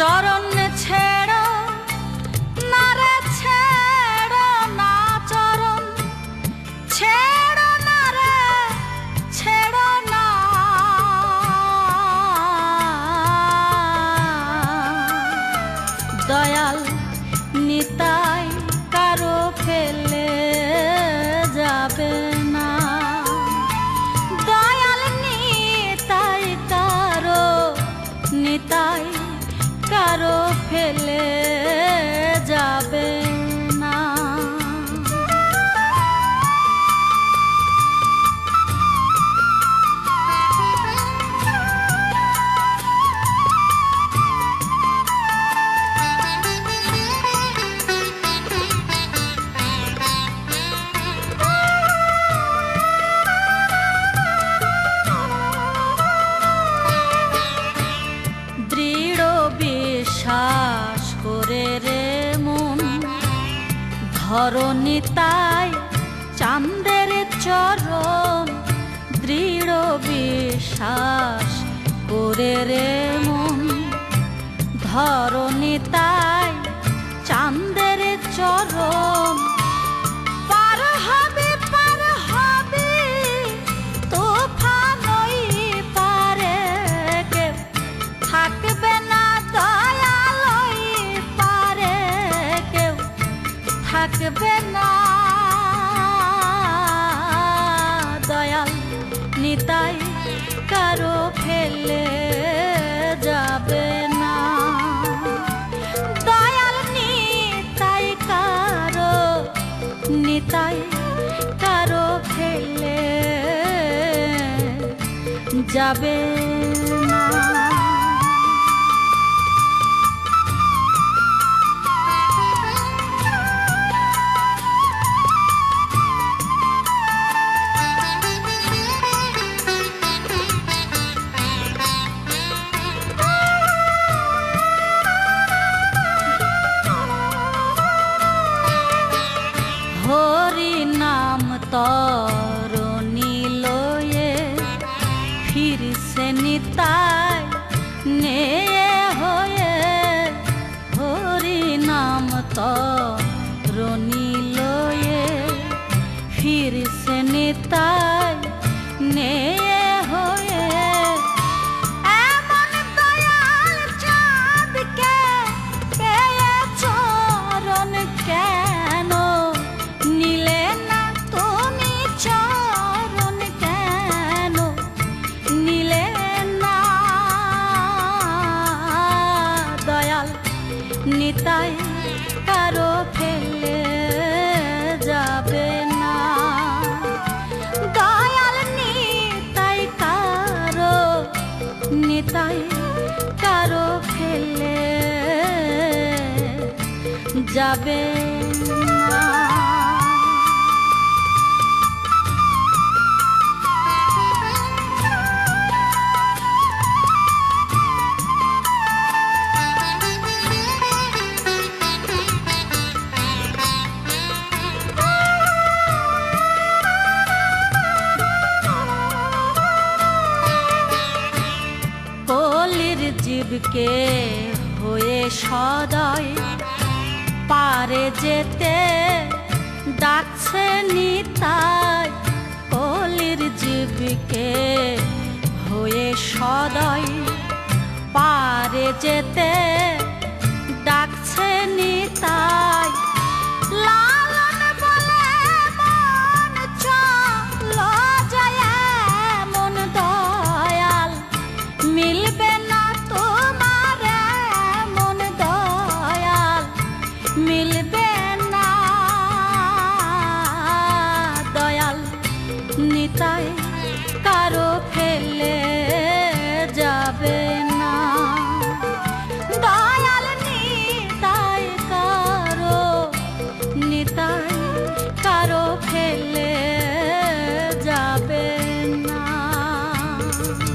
চরণ ছেড়ো ধরণী তাই চান্দের চরণ দৃঢ় বিশ্বাস করে রে মন। ধরণী তাই চান্দের চরণ থাকবে না। দয়াল নিতাই কারও ফেলে যাবে না। দয়াল নিতাই কারও নিতাই কারও ফেলে যাবে তরণী লয়ে ফিরছে নিতাই নে হয়ে হরি নাম তরণী লয়ে ফিরছে নিতাই নে যাবে জীবকে হয়ে সদয় পারে যেতে ডাকছে নিতাই কলির জীবকে। হয়ে সদয় পারে যেতে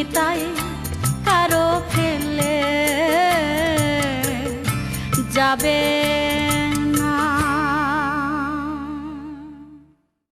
নিতাই কারও ফেলে যাবে